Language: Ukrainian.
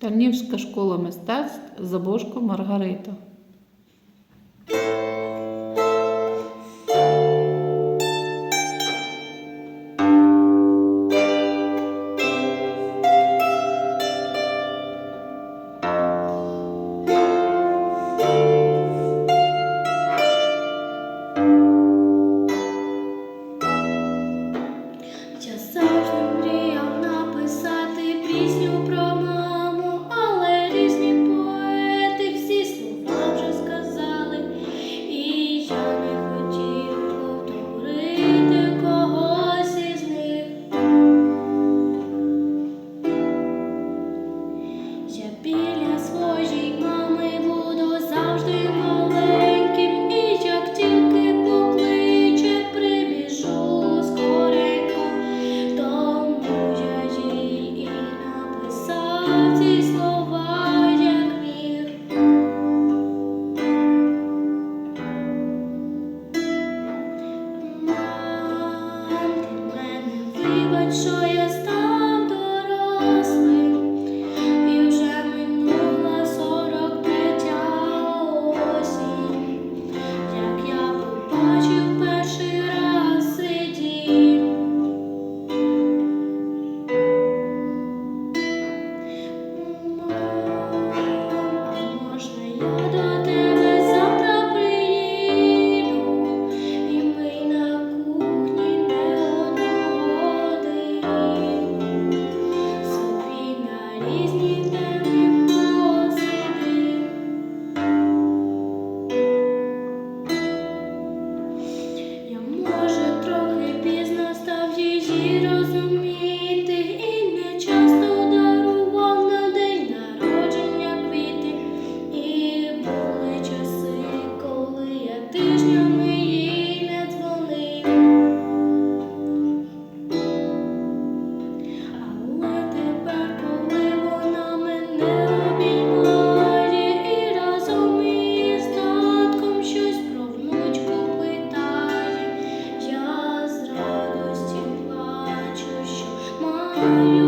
Тернівська школа мистецтв Забожко Маргарита. ти мене вибачує. Thank you.